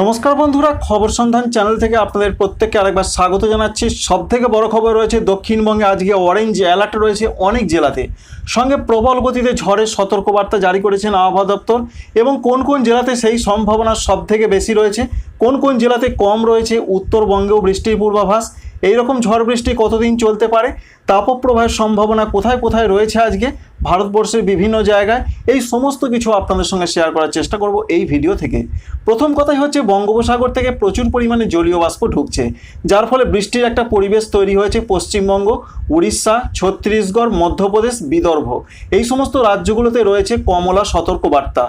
নমস্কার বন্ধুরা, খবর সন্ধান চ্যানেল থেকে আপনাদের প্রত্যেককে আরেকবার স্বাগত জানাচ্ছি। সব থেকে বড় খবর রয়েছে, দক্ষিণবঙ্গে আজকে অরেঞ্জ অ্যালার্ট রয়েছে অনেক জেলাতে। সঙ্গে প্রবল গতিতে ঝড়ের সতর্কবার্তা জারি করেছেন আবহাওয়া দপ্তর এবং কোন কোন জেলাতে সেই সম্ভাবনা সব থেকে বেশি রয়েছে, কোন কোন জেলাতে কম রয়েছে, উত্তরবঙ্গেও বৃষ্টির পূর্বাভাস। এইরকম ঝড় বৃষ্টি কতদিন চলতে পারে? তাপপ্রবাহের সম্ভাবনা কোথায় কোথায় রয়েছে আজকে? ভারতবর্ষের বিভিন্ন জায়গায়। এই সমস্ত কিছু আপনাদের সঙ্গে শেয়ার করার চেষ্টা করব এই ভিডিও থেকে। প্রথম কথাই হচ্ছে, বঙ্গোপসাগর থেকে প্রচুর পরিমাণে জলীয় বাষ্প ঢুকছে। যার ফলে বৃষ্টির একটা পরিবেশ তৈরি হয়েছে পশ্চিমবঙ্গ, উড়িষ্যা, ছত্তিশগড়, মধ্যপ্রদেশ, বিদর্ভ। এই সমস্ত রাজ্যগুলোতে রয়েছে কমলা সতর্কবার্তা।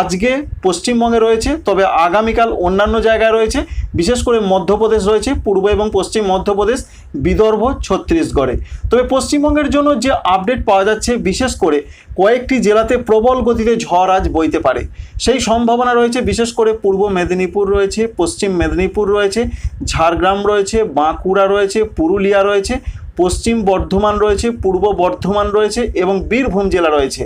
আজকে পশ্চিমবঙ্গে রয়েছে, তবে আগামীকাল অন্যান্য জায়গায় রয়েছে। বিশেষ করে মধ্যপ্রদেশ রয়েছে, পূর্ব এবং পশ্চিম মধ্যপ্রদেশ। বিদর্ভ, ছত্তিশগড়ে। তবে পশ্চিমবঙ্গের জন্য যে আপডেট পাওয়া যাচ্ছে, বিশেষ করে কয়েকটি জেলাতে প্রবল গতিতে ঝড় আজ বইতে পারে। সেই সম্ভাবনা রয়েছে, বিশেষ করে পূর্ব মেদিনীপুর রয়েছে, পশ্চিম মেদিনীপুর রয়েছে, ঝাড়গ্রাম রয়েছে, বাঁকুড়া রয়েছে, পুরুলিয়া রয়েছে, পশ্চিম বর্ধমান রয়েছে, পূর্ব বর্ধমান রয়েছে এবং বীরভূম জেলা রয়েছে।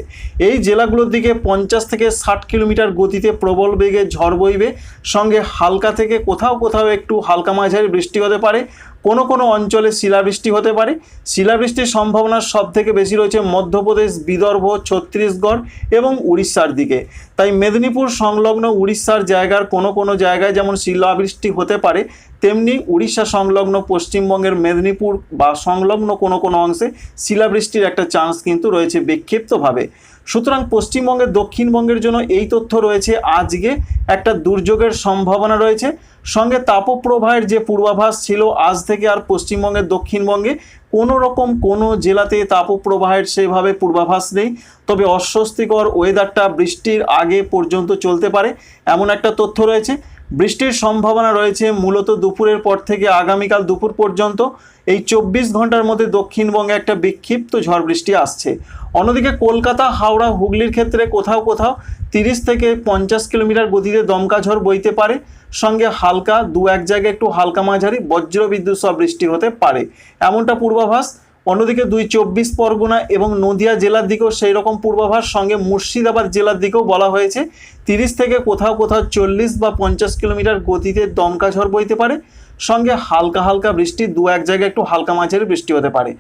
এই জেলাগুলোর দিকে পঞ্চাশ থেকে ষাট কিলোমিটার গতিতে প্রবল বেগে ঝড় বইবে। সঙ্গে হালকা থেকে কোথাও কোথাও একটু হালকা মাঝারি বৃষ্টি হতে পারে। কোনো কোনো অঞ্চলে শিলাবৃষ্টি হতে পারে। শিলাবৃষ্টির সম্ভাবনা সব থেকে বেশি রয়েছে মধ্যপ্রদেশ, বিদর্ভ, ছত্তিশগড় এবং উড়িষ্যার দিকে। তাই মেদিনীপুর সংলগ্ন উড়িষ্যার জায়গার কোনো কোনো জায়গায় যেমন শিলাবৃষ্টি হতে পারে, তেমনি উড়িষ্যা সংলগ্ন পশ্চিমবঙ্গের মেদিনীপুর বা সংলগ্ন কোনো কোনো অংশে শিলাবৃষ্টির একটা চান্স কিন্তু রয়েছে বিক্ষিপ্তভাবে। সুতরাং পশ্চিমবঙ্গের দক্ষিণবঙ্গের জন্য এই তথ্য রয়েছে আজকে। একটা দুর্যোগের সম্ভাবনা রয়েছে। সঙ্গে তাপপ্রবাহের যে পূর্বাভাস ছিল আজ থেকে আর পশ্চিমবঙ্গের দক্ষিণবঙ্গে, কোনো রকম কোনো জেলাতে তাপপ্রবাহের সেভাবে পূর্বাভাস নেই। তবে অস্বস্তিকর ওয়েদারটা বৃষ্টির আগে পর্যন্ত চলতে পারে, এমন একটা তথ্য রয়েছে। বৃষ্টির সম্ভাবনা রয়েছে মূলত দুপুরের পর থেকে আগামীকাল দুপুর পর্যন্ত। এই চব্বিশ ঘণ্টার মধ্যে দক্ষিণবঙ্গে একটা বিক্ষিপ্ত ঝড় বৃষ্টি আসছে। অন্যদিকে কলকাতা, হাওড়া, হুগলির ক্ষেত্রে কোথাও কোথাও তিরিশ থেকে পঞ্চাশ কিলোমিটার গতিতে দমকা ঝড় বইতে পারে। সঙ্গে হালকা দু এক জায়গায় একটু হালকা মাঝারি বজ্র বিদ্যুৎ সব বৃষ্টি হতে পারে। এমনটা পূর্বাভাস অন্যদিকে দুই চব্বিশ পরগনা এবং নদিয়া জেলার দিকেও সেই রকম পূর্বাভাস, সঙ্গে মুর্শিদাবাদ জেলার দিকেও বলা হয়েছে। তিরিশ থেকে কোথাও কোথাও চল্লিশ বা পঞ্চাশ কিলোমিটার গতিতে দমকা ঝড় বইতে পারে। সঙ্গে হালকা হালকা বৃষ্টি, দু এক জায়গায় একটু হালকা মাঝারি বৃষ্টি হতে পারে।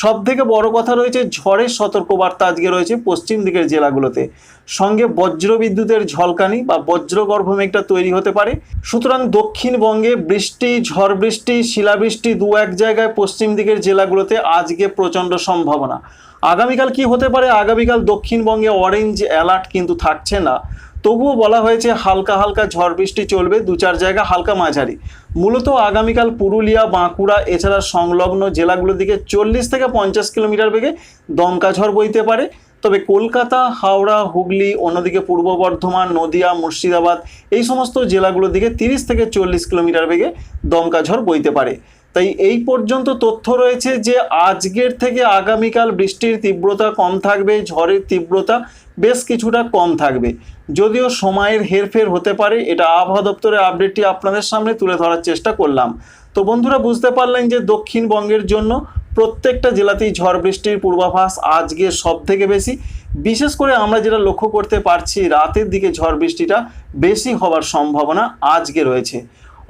সব থেকে বড় কথা রয়েছে ঝড়ের সতর্কবার্তা আজকে রয়েছে পশ্চিম দিকের জেলাগুলোতে। সঙ্গে বজ্র বিদ্যুতের ঝলকানি বা বজ্রগর্ভ মেঘটা তৈরি হতে পারে। সুতরাং দক্ষিণবঙ্গে বৃষ্টি, ঝড় বৃষ্টি, শিলাবৃষ্টি দু এক জায়গায় পশ্চিম দিকের জেলাগুলোতে আজকে প্রচণ্ড সম্ভাবনা। আগামীকাল কি হতে পারে? আগামীকাল দক্ষিণবঙ্গে অরেঞ্জ অ্যালার্ট কিন্তু থাকছে না। তবুও বলা হয়েছে হালকা হালকা ঝড় বৃষ্টি চলবে, দু চার জায়গা হালকা মাঝারি। মূলত আগামীকাল পুরুলিয়া, বাঁকুড়া, এছাড়া সংলগ্ন জেলাগুলোর দিকে চল্লিশ থেকে পঞ্চাশ কিলোমিটার বেগে দমকা ঝড় বইতে পারে। তবে কলকাতা, হাওড়া, হুগলি, অন্যদিকে পূর্ব বর্ধমান, নদিয়া, মুর্শিদাবাদ এই সমস্ত জেলাগুলোর দিকে তিরিশ থেকে চল্লিশ কিলোমিটার বেগে দমকা ঝড় বইতে পারে। তাই এই পর্যন্ত তথ্য রয়েছে যে আজকের থেকে আগামীকাল বৃষ্টির তীব্রতা কম থাকবে, ঝড়ের তীব্রতা বেশ কিছুটা কম থাকবে। যদিও সময়ের হেরফের হতে পারে, এটা আবহাওয়া দপ্তরের আপডেটটি আপনাদের সামনে তুলে ধরার চেষ্টা করলাম। তো বন্ধুরা, বুঝতে পারলেন যে দক্ষিণবঙ্গের জন্য প্রত্যেকটা জেলাতেই ঝড় বৃষ্টির পূর্বাভাস আজকে সব থেকে বেশি। বিশেষ করে আমরা যেটা লক্ষ্য করতে পারছি, রাতের দিকে ঝড় বৃষ্টিটা বেশি হওয়ার সম্ভাবনা আজকে রয়েছে।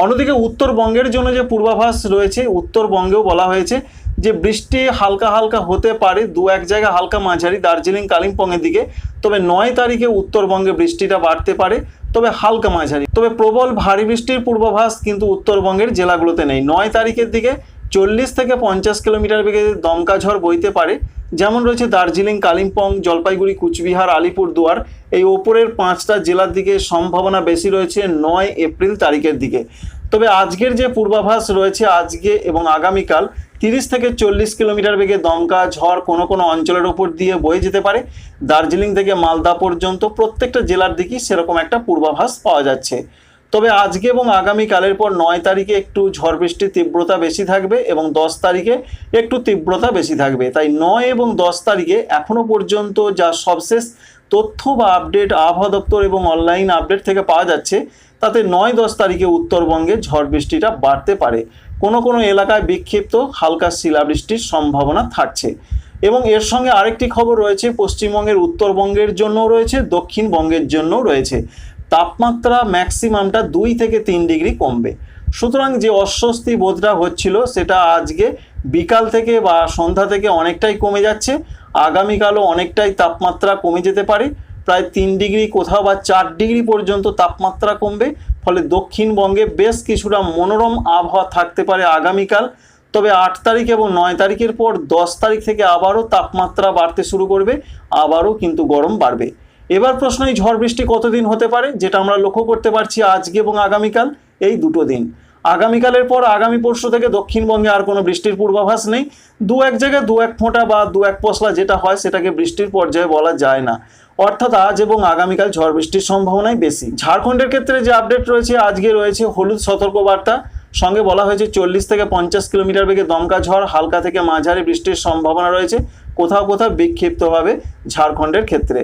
অন্যদিকে উত্তরবঙ্গের জন্য যে পূর্বাভাস রয়েছে, উত্তরবঙ্গেও বলা হয়েছে যে বৃষ্টি হালকা হালকা হতে পারে, দু এক জায়গা হালকা মাঝারি, দার্জিলিং, কালিম্পংয়ের দিকে। তবে নয় তারিখে উত্তরবঙ্গে বৃষ্টিটা বাড়তে পারে, তবে হালকা মাঝারি। তবে প্রবল ভারী বৃষ্টির পূর্বাভাস কিন্তু উত্তরবঙ্গের জেলাগুলোতে নেই। নয় তারিখের দিকে চল্লিশ থেকে পঞ্চাশ কিলোমিটার বেগে দমকা ঝড় বইতে পারে। যেমন রয়েছে দার্জিলিং, কালিম্পং, জলপাইগুড়ি, কুচবিহার, আলিপুর দুয়ার। এই ওপরের পাঁচটা জেলার দিকে সম্ভাবনা বেশি রয়েছে নয় এপ্রিল তারিখের দিকে। তবে আজকের যে পূর্বাভাস রয়েছে আজকে এবং আগামীকাল তিরিশ থেকে চল্লিশ কিলোমিটার বেগে দমকা ঝড় কোনো কোনো অঞ্চলের ওপর দিয়ে বয়ে যেতে পারে। দার্জিলিং থেকে মালদা পর্যন্ত প্রত্যেকটা জেলার দিকেই সেরকম একটা পূর্বাভাস পাওয়া যাচ্ছে। তবে আজকে এবং আগামীকালের পর নয় তারিখে একটু ঝড় বৃষ্টির তীব্রতা বেশি থাকবে এবং দশ তারিখে একটু তীব্রতা বেশি থাকবে। তাই নয় এবং দশ তারিখে এখনও পর্যন্ত যা সবশেষ তথ্য বা আপডেট আবহাওয়া দপ্তর এবং অনলাইন আপডেট থেকে পাওয়া যাচ্ছে, তাতে নয় দশ তারিখে উত্তরবঙ্গে ঝড় বৃষ্টিটা বাড়তে পারে। কোনো কোনো এলাকায় বিক্ষিপ্ত হালকা শিলাবৃষ্টির সম্ভাবনা থাকছে। এবং এর সঙ্গে আরেকটি খবর রয়েছে, পশ্চিমবঙ্গের উত্তরবঙ্গের জন্য রয়েছে, দক্ষিণবঙ্গের জন্য রয়েছে। তাপমাত্রা ম্যাক্সিমামটা দুই থেকে তিন ডিগ্রি কমবে। সুতরাং যে অস্বস্তি বোধটা হচ্ছিল, সেটা আজকে বিকাল থেকে বা সন্ধ্যা থেকে অনেকটাই কমে যাচ্ছে। আগামীকালও অনেকটাই তাপমাত্রা কমে যেতে পারে। প্রায় তিন ডিগ্রি কোথাও বা চার ডিগ্রি পর্যন্ত তাপমাত্রা কমবে। ফলে দক্ষিণবঙ্গে বেশ কিছুটা মনোরম আবহাওয়া থাকতে পারে আগামীকাল। তবে আট তারিখ এবং নয় তারিখের পর দশ তারিখ থেকে আবারও তাপমাত্রা বাড়তে শুরু করবে, আবারও কিন্তু গরম বাড়বে। এবার প্রশ্ন এই ঝড় বৃষ্টি কতদিন হতে পারে, যেটা আমরা লক্ষ্য করতে পারছি আজকে এবং আগামীকাল, এই দুটো দিন। আগামীকালের পর আগামী পরশু থেকে দক্ষিণবঙ্গে আর কোনো বৃষ্টির পূর্বাভাস নেই। দু এক জায়গায় দু এক ফোঁটা বা দু এক পশলা যেটা হয়, সেটাকে বৃষ্টির পর্যায়ে বলা যায় না। অর্থাৎ আজ এবং আগামীকাল ঝড় বৃষ্টির সম্ভাবনাই বেশি। ঝাড়খণ্ডের ক্ষেত্রে যে আপডেট রয়েছে, আজকে রয়েছে হলুদ সতর্কবার্তা। সঙ্গে বলা হয়েছে, চল্লিশ থেকে পঞ্চাশ কিলোমিটার বেগে দমকা ঝড়, হালকা থেকে মাঝারি বৃষ্টির সম্ভাবনা রয়েছে। কোথাও কোথাও বিক্ষিপ্তভাবে ঝাড়খণ্ডের ক্ষেত্রে।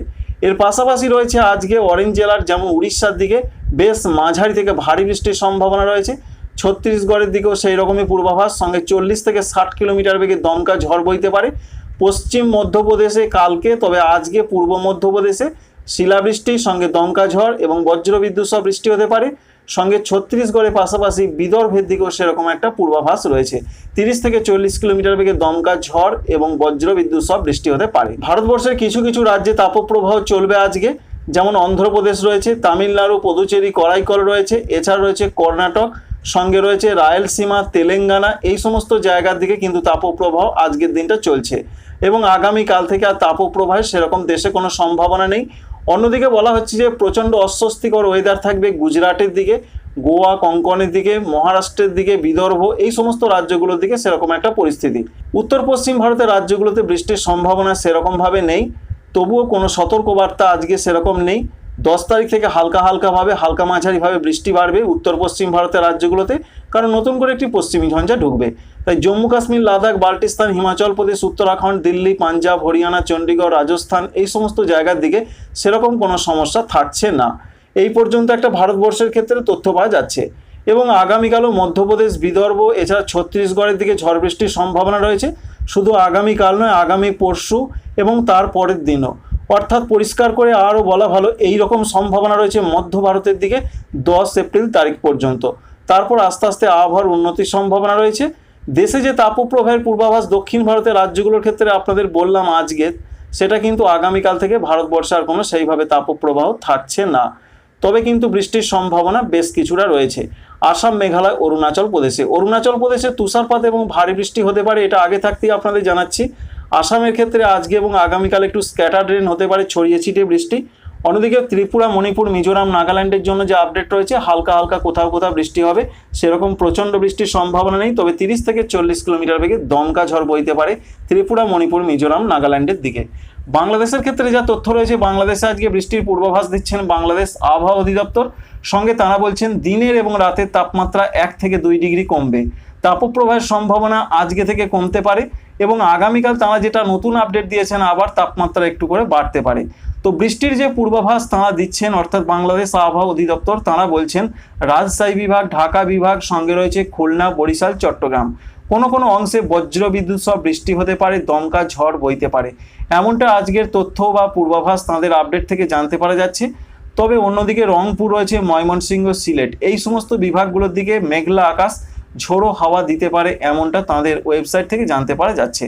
এর পাশাপাশি রয়েছে, আজকে অরেঞ্জ জেলার যেমন উড়িষ্যার দিকে বেশ মাঝারি থেকে ভারী বৃষ্টির সম্ভাবনা রয়েছে। ছত্তিশগড়ের দিকেও সেই রকমই পূর্বাভাস। সঙ্গে চল্লিশ থেকে ষাট কিলোমিটার বেগে দমকা ঝড় বইতে পারে। পশ্চিম মধ্যপ্রদেশে কালকে, তবে আজকে পূর্ব মধ্যপ্রদেশে শিলাবৃষ্টির সঙ্গে দমকা ঝড় এবং বজ্রবিদ্যুৎ সহ বৃষ্টি হতে পারে। সঙ্গে ছত্তিশগড়ের পাশাপাশি বিদর্ভের দিকেও সেরকম একটা পূর্বাভাস রয়েছে। তিরিশ থেকে চল্লিশ কিলোমিটার বেগে দমকা ঝড় এবং বজ্রবিদ্যুৎ সব বৃষ্টি হতে পারে। ভারতবর্ষের কিছু কিছু রাজ্যে তাপপ্রবাহ চলবে আজকে। যেমন অন্ধ্রপ্রদেশ রয়েছে, তামিলনাড়ু, পুদুচেরি, করাইকল রয়েছে, এছাড়া রয়েছে কর্ণাটক, সঙ্গে রয়েছে রায়লসীমা, তেলেঙ্গানা, এই সমস্ত জায়গার দিকে কিন্তু তাপপ্রবাহ আজকের দিনটা চলছে। এবং আগামীকাল থেকে আর তাপপ্রবাহের সেরকম দেশে কোনো সম্ভাবনা নেই। অন্যদিকে বলা হচ্ছে যে প্রচণ্ড অস্বস্তিকর ওয়েদার থাকবে গুজরাটের দিকে, গোয়া, কঙ্কনের দিকে, মহারাষ্ট্রের দিকে, বিদর্ভ, এই সমস্ত রাজ্যগুলোর দিকে সেরকম একটা পরিস্থিতি। উত্তর পশ্চিম ভারতের রাজ্যগুলোতে বৃষ্টির সম্ভাবনা সেরকমভাবে নেই, তবুও কোনো সতর্কবার্তা আজকে সেরকম নেই। দশ তারিখ থেকে হালকা হালকাভাবে, হালকা মাঝারিভাবে বৃষ্টি বাড়বে উত্তর পশ্চিম ভারতের রাজ্যগুলোতে, কারণ নতুন করে একটি পশ্চিমী ঝঞ্ঝা ঢুকবে। তাই জম্মু কাশ্মীর, লাদাখ, বাল্টিস্তান, হিমাচল প্রদেশ, উত্তরাখণ্ড, দিল্লি, পাঞ্জাব, হরিয়ানা চণ্ডীগড় রাজস্থান এই সমস্ত জায়গার দিকে সেরকম কোনো সমস্যা থাকছে না। এই পর্যন্ত একটা ভারতবর্ষের ক্ষেত্রে তথ্য পাওয়া যাচ্ছে। এবং আগামীকালও মধ্যপ্রদেশ, বিদর্ভ, এছাড়া ছত্তিশগড়ের দিকে ঝড় বৃষ্টির সম্ভাবনা রয়েছে। শুধু আগামীকাল নয়, আগামী পরশু এবং তার পরের দিনও। অর্থাৎ পরিষ্কার করে আরও বলা ভালো এই রকম সম্ভাবনা রয়েছে মধ্য ভারতের দিকে দশ এপ্রিল তারিখ পর্যন্ত। তারপর আস্তে আস্তে আবহাওয়ার উন্নতির সম্ভাবনা রয়েছে। দেশে যে তাপপ্রবাহের পূর্বাভাস দক্ষিণ ভারতের রাজ্যগুলোর ক্ষেত্রে আপনাদের বললাম আজকে, সেটা কিন্তু আগামীকাল থেকে ভারতবর্ষে আর কোনো সেইভাবে তাপপ্রবাহ থাকছে না। তবে কিন্তু বৃষ্টির সম্ভাবনা বেশ কিছুটা রয়েছে। আসাম, মেঘালয়, অরুণাচল প্রদেশে। অরুণাচল প্রদেশে তুষারপাত এবং ভারী বৃষ্টি হতে পারে, এটা আগে থাকতেই আপনাদের জানাচ্ছি। আসামের ক্ষেত্রে আজকে এবং আগামীকাল একটু স্ক্যাটার ড্রেন হতে পারে, ছড়িয়ে ছিটিয়ে বৃষ্টি। অন্যদিকে ত্রিপুরা, মণিপুর, মিজোরাম, নাগাল্যান্ডের জন্য যে আপডেট রয়েছে, হালকা হালকা কোথাও কোথাও বৃষ্টি হবে। সেরকম প্রচণ্ড বৃষ্টির সম্ভাবনা নেই, তবে তিরিশ থেকে চল্লিশ কিলোমিটার বেগে দমকা ঝড় বইতে পারে ত্রিপুরা, মণিপুর, মিজোরাম, নাগাল্যান্ডের দিকে। বাংলাদেশের ক্ষেত্রে যা তথ্য রয়েছে, বাংলাদেশে আজকে বৃষ্টির পূর্বাভাস দিচ্ছেন বাংলাদেশ আবহাওয়া অধিদপ্তর। সঙ্গে তারা বলছেন, দিনের এবং রাতের তাপমাত্রা এক থেকে দুই ডিগ্রি কমবে। তাপপ্রবাহের সম্ভাবনা আজকে থেকে কমতে পারে এবং আগামীকাল তারা যেটা নতুন আপডেট দিয়েছেন, আবার তাপমাত্রা একটু করে বাড়তে পারে। তো বৃষ্টির যে পূর্বাভাস তাঁরা দিচ্ছেন, অর্থাৎ বাংলাদেশ আবহাওয়া অধিদপ্তর, তাঁরা বলছেন, রাজশাহী বিভাগ, ঢাকা বিভাগ, সঙ্গে রয়েছে খুলনা, বরিশাল, চট্টগ্রাম। কোনো কোনো অংশে বজ্র বিদ্যুৎ সহ বৃষ্টি হতে পারে, দমকা ঝড় বইতে পারে। এমনটা আজকের তথ্য বা পূর্বাভাস তাঁদের আপডেট থেকে জানতে পারা যাচ্ছে। তবে অন্যদিকে রংপুর রয়েছে, ময়মনসিংহ, সিলেট। এই সমস্ত বিভাগগুলোর দিকে মেঘলা আকাশ, ঝোড়ো হাওয়া দিতে পারে, এমনটা তাদের ওয়েবসাইট থেকে জানতে পারা যাচ্ছে।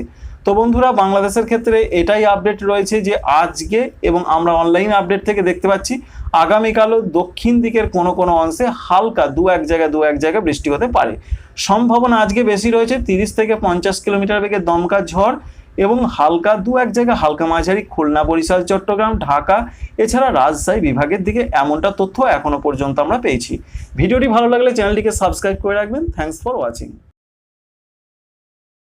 তো বন্ধুরা, বাংলাদেশের ক্ষেত্রে এটাই আপডেট রয়েছে যে আজকে এবং আমরা অনলাইন আপডেট থেকে দেখতে পাচ্ছি, আগামীকালও দক্ষিণ দিকের কোনো কোনো অংশে হালকা দু এক জায়গায় দু এক জায়গায় বৃষ্টি হতে পারে। সম্ভাবনা আজকে বেশি রয়েছে, তিরিশ থেকে পঞ্চাশ কিলোমিটার বেগে দমকা ঝড় এবং হালকা দু এক জায়গায় হালকা মাঝারি খুলনা, বরিশাল, চট্টগ্রাম, ঢাকা, এছাড়া রাজশাহী বিভাগের দিকে এমনটা তথ্য এখনও পর্যন্ত আমরা পেয়েছি। ভিডিওটি ভালো লাগলে চ্যানেলটিকে সাবস্ক্রাইব করে রাখবেন। Thanks for watching